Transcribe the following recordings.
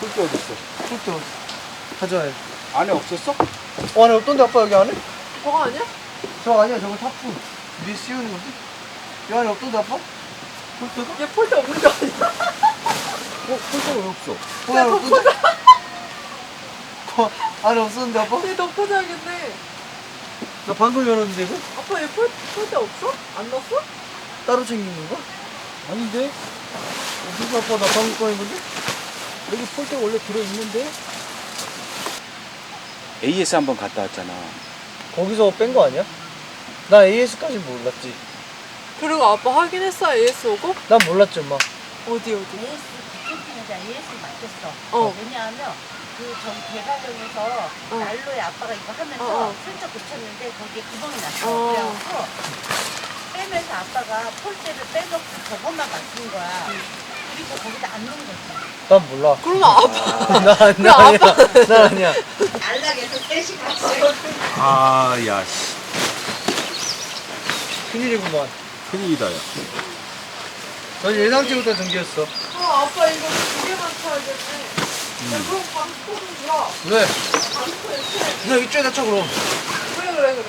폴대 어딨어? 폴대 어디? 가져와요. 안에 없었어? 어, 안에 없던데 아빠 여기 안에? 저거 아니야? 저 아니야 저거 타프. 위에 씌우는 건데? 여기 안에 없던데 아빠? 폴대가? 얘 폴대 없는 거 아니야? 어? 폴대가 왜 없어? 어, 안에 없던데? 어, 안에 없었는데 아빠? 얘 덮어줘야겠네. 나 방금 열었는데 이거? 아빠 얘 폴, 폴대 없어? 안 넣었어? 따로 챙긴 건가? 아닌데? 무슨 아빠 나 방금 꺼낸 건데? 여기 폴대 원래 들어있는데? AS 한번 갔다 왔잖아. 거기서 뺀 거 아니야? 나 AS까지 몰랐지. 그리고 아빠 확인했어 AS 오고? 난 몰랐지 엄마. 어디 어디? AS 그쪽에다 AS 맡겼어. 어. 왜냐하면 그 저기 대관령에서 어. 난로에 아빠가 이거 하면서 어, 어. 슬쩍 붙였는데 거기에 구멍이 났어. 어. 그래갖고 빼면서 아빠가 폴대를 빼놓고 저것만 맡긴 거야. 그리고 거기다 안 넣은 거지. 난 몰라. 그러면 아빠 나, 왜나 아니야. 나 아니야. 안락에서 셋이 갔어요. 아, 야, 씨. 큰일이구만. 큰일이다, 야. 전 예상치 못한 전기였어. 어 아빠 이거 두 개만 쳐야겠네. 야, 그럼 좀 주라. 왜? 방스포 이렇게. 그냥 이쪽에다 쳐 그럼. 그래 그래 그래.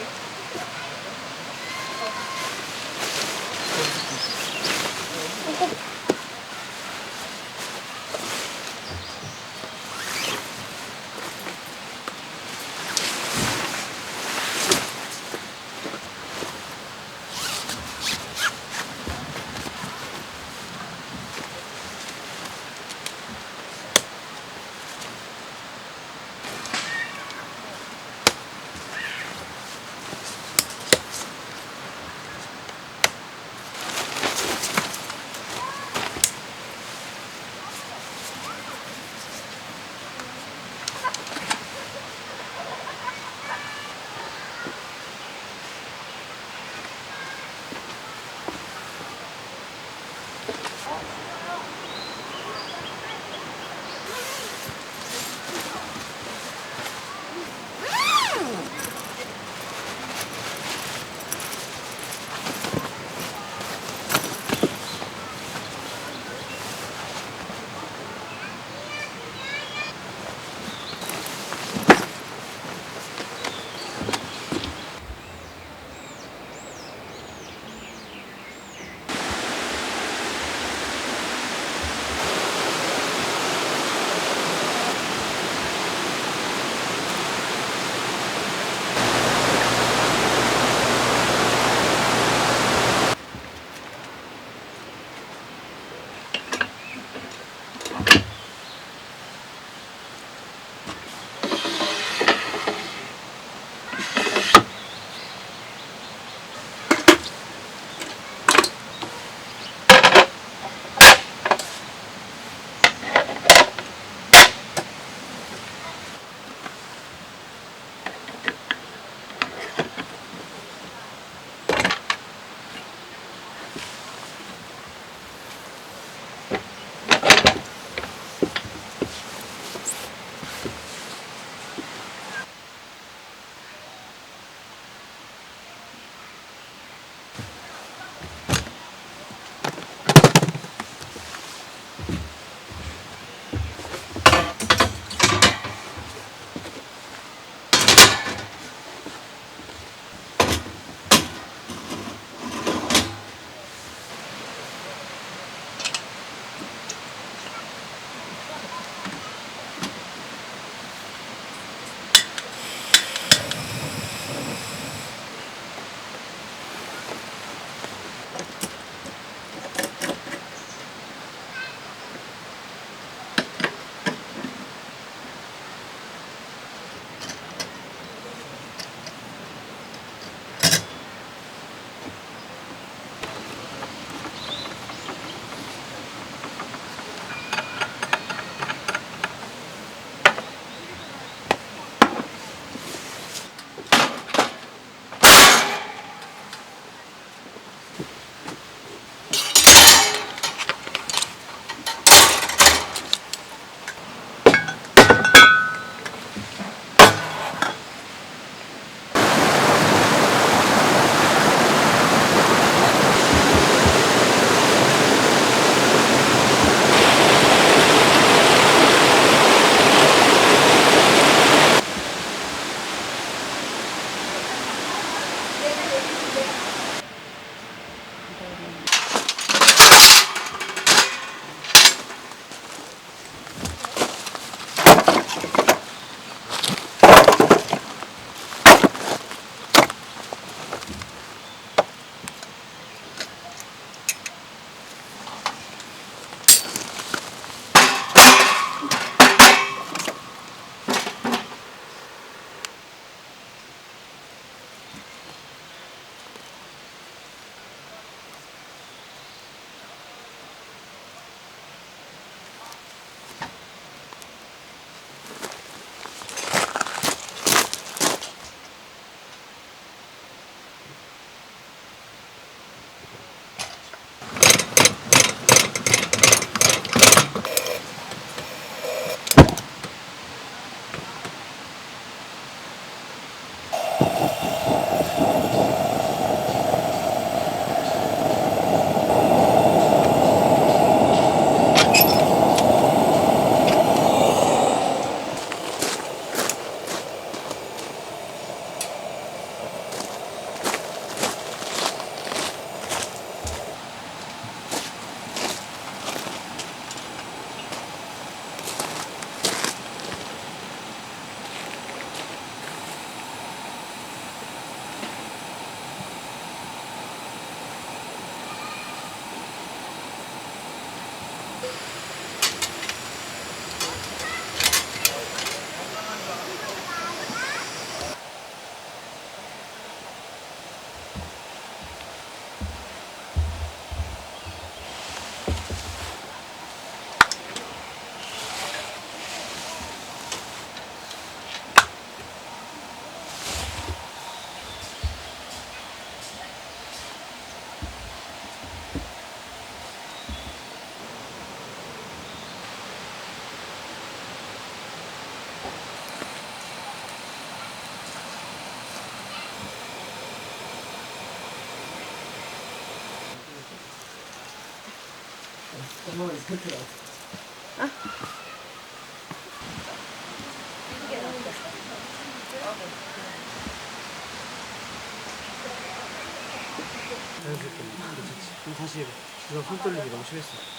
좀 다시 해봐. 주성 손 떨리기 너무 심했어.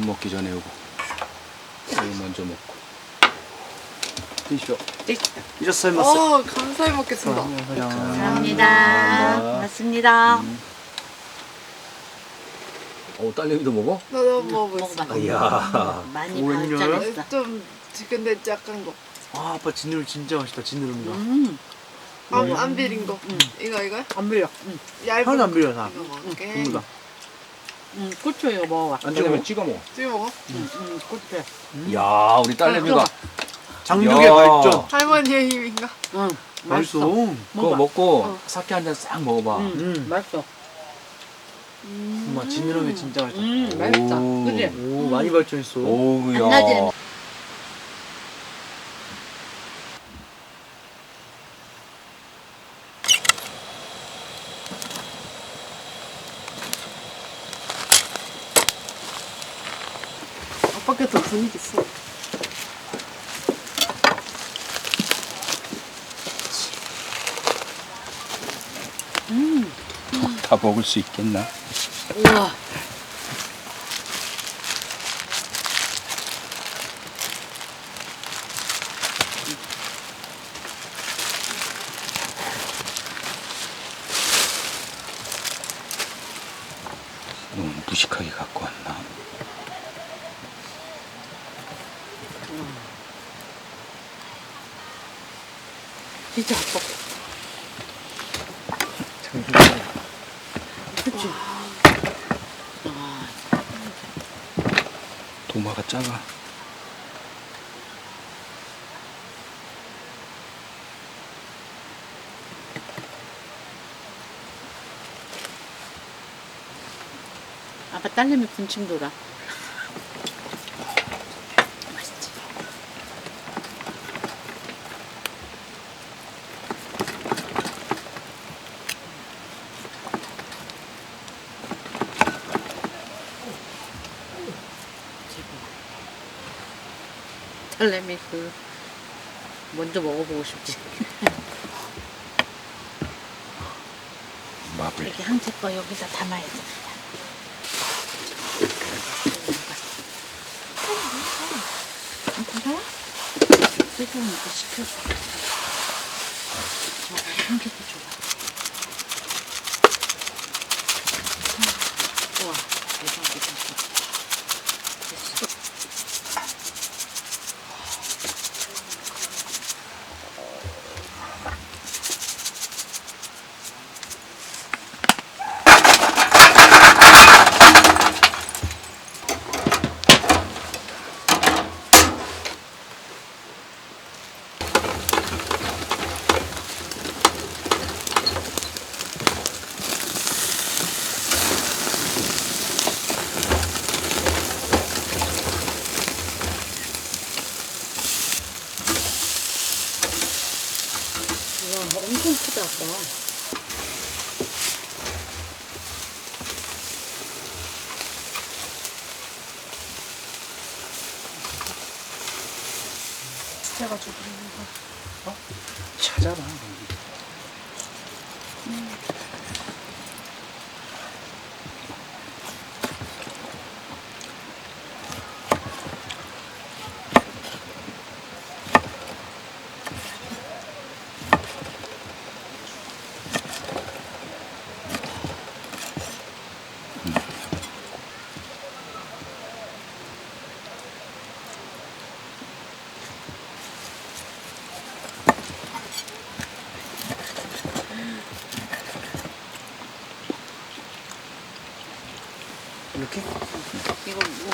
밥 먹기 전에 오고 이거 먼저 먹고 드시오 이제 삶았어. 어, 감사히 먹겠습니다. 감사합니다. 고맙습니다. 어 딸내미도 먹어? 나도 먹어보겠습니다. 먹어봐. 이야 많이 웬열? 발전했어. 좀, 근데 약간 거. 아, 아빠 진누르 진짜 맛있다. 진누릅니다. 음, 아, 안 비린 거. 이거, 이거요? 안 비려. 얇은 하나도 안 거. 비려, 다. 이거 먹을게. 전부 다. 음, 고추 이거 먹어봐. 안 되면 찍어 먹어 찍어 먹어? 음, 음, 고추. 이야 우리 딸내미가 장육의 야. 발전. 할머니의 힘인가? 응, 맛있어. 맛있어. 그거 먹어봐. 먹고 어. 사케 한 잔 싹 먹어봐 음, 음. 맛있어. 엄마 진누르면 진짜 맛있다. 음, 맛있다. 오. 그지? 오, 많이 발전했어. 오우야 안 나지? 분위기 있어. 음, 다 먹을 수 있겠나? 우와. 너무 무식하게 갖고 왔나? 진짜 아빠. 그치? 아, 도마가 작아 아빠 딸내미 군침 돌아. 딸내미 그 먼저 먹어보고 싶지. 마블 이렇게 한채거 여기다 담아야 돼. 세상 이거 시켜줘. 와, 엄청 크다, 아까. 찾아가지고 그러는 거. 어? 찾아봐.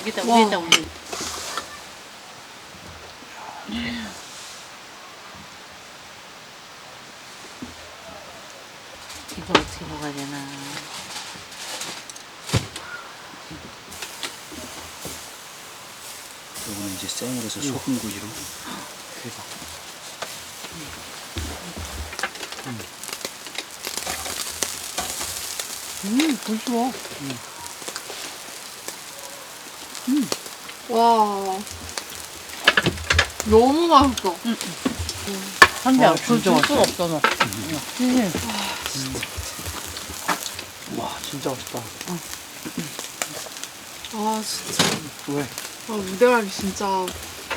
여기다 와. 위에다 올려. 이걸 어떻게 먹어야 되나. 이거는 이제 생으로 해서 소금구이로. 대박. 음, 부드러워. 음. 와. 너무 맛있어. 선배, 와, 진짜 줄 수가 없어, 너. 응. 와, 진짜 맛있다. 아, 진짜. 왜? 아, 무대갈비 진짜. 와,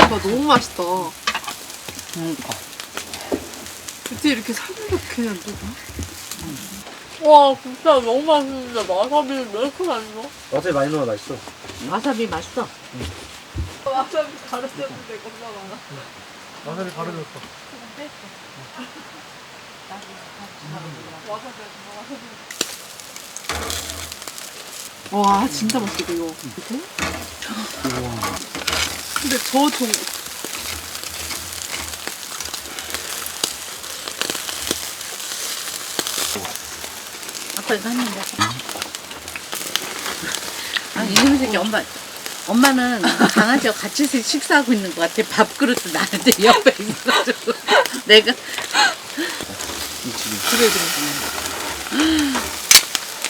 너무 맛있다. 응. 그때 이렇게 사르륵 그냥 누가? 와, 진짜 너무 맛있는데 마사비 왜 이렇게 맛있어? 와사비 많이 넣어 맛있어. 와사비 맛있어. 와사비 가르쳤는데 겁나 많아. 와사비 넣었어. 와사비 와사비. 와, 진짜 맛있겠다, 이거. 근데 저 종, 아빠 이거 했는데. 아, 이놈의 새끼 엄마. 엄마는 강아지와 같이 식사하고 있는 것 같아. 밥그릇도 나한테 옆에 있어가지고. 내가. 그래, 그래.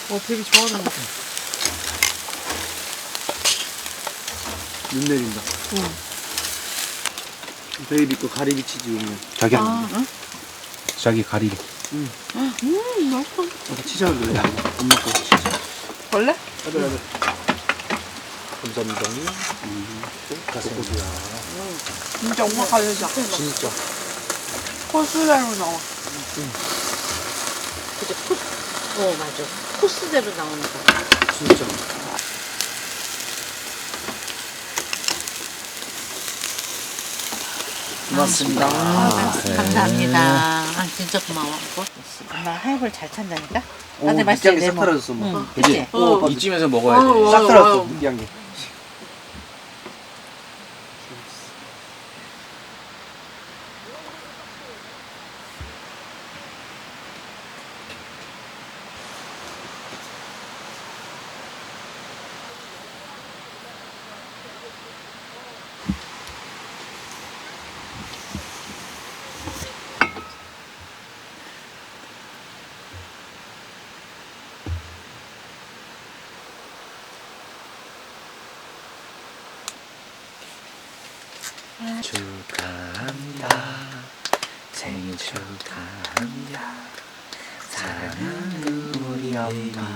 와, 되게 좋아하는 것 같아. 눈 내린다. 응. 베이비 거 가리비 치즈 오면. 자기 한 아, 응? 자기 가리리. 음, 맛있어. 아, 치즈 넣어야 엄마 거 치즈. 벌레? 아들, 아들. 감사합니다. 음, 가슴이야. 진짜 엄마 가려자. 진짜. 코스대로 나와. 그죠? 코스. 어, 맞아. 코스대로 나오니까. 진짜. 고맙습니다. 아, 감사합니다. 아, 진짜 고마워. 뭐? 엄마 하이볼 잘 찬다니까? 오, 게싹 레몬. 사라졌어, 엄마. 응? 그치? 어, 이쯤에서 먹어야 돼. 어, 싹 어, 사라졌어, 어. 느끼한 게. 축하합니다. 생일 축하합니다. 사랑하는 우리 엄마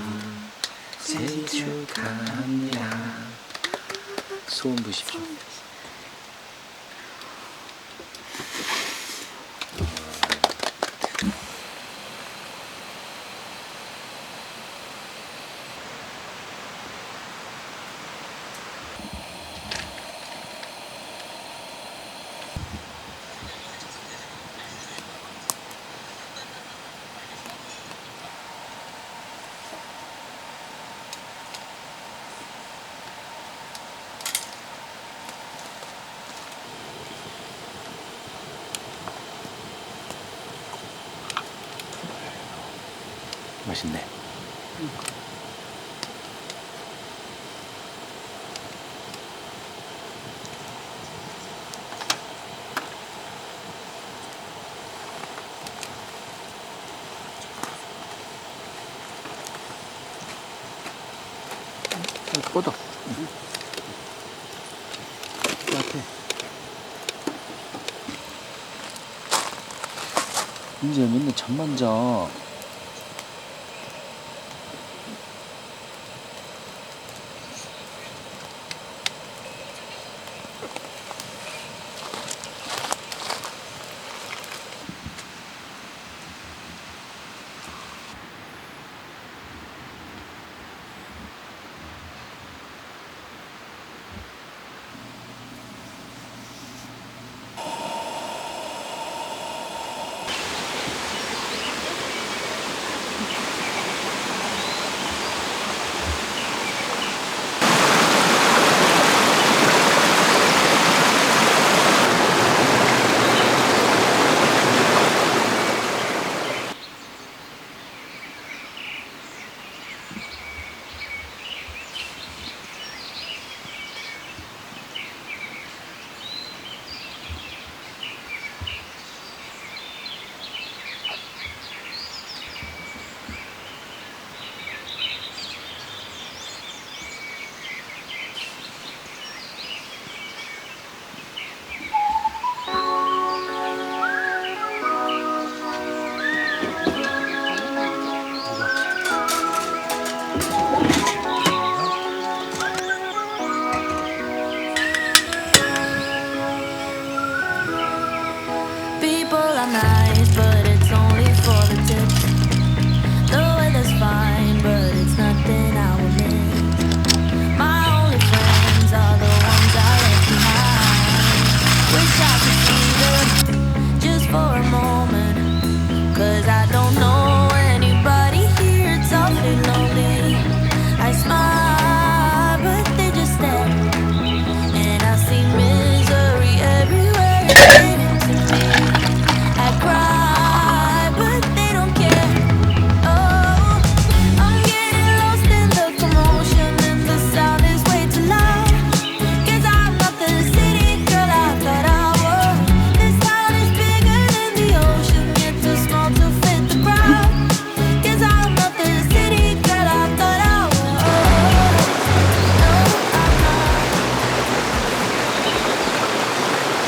생일 축하합니다. 소원 부십시오. 맛있네. 뻗어. 따뜻해. 이제 맨날 잠만 자.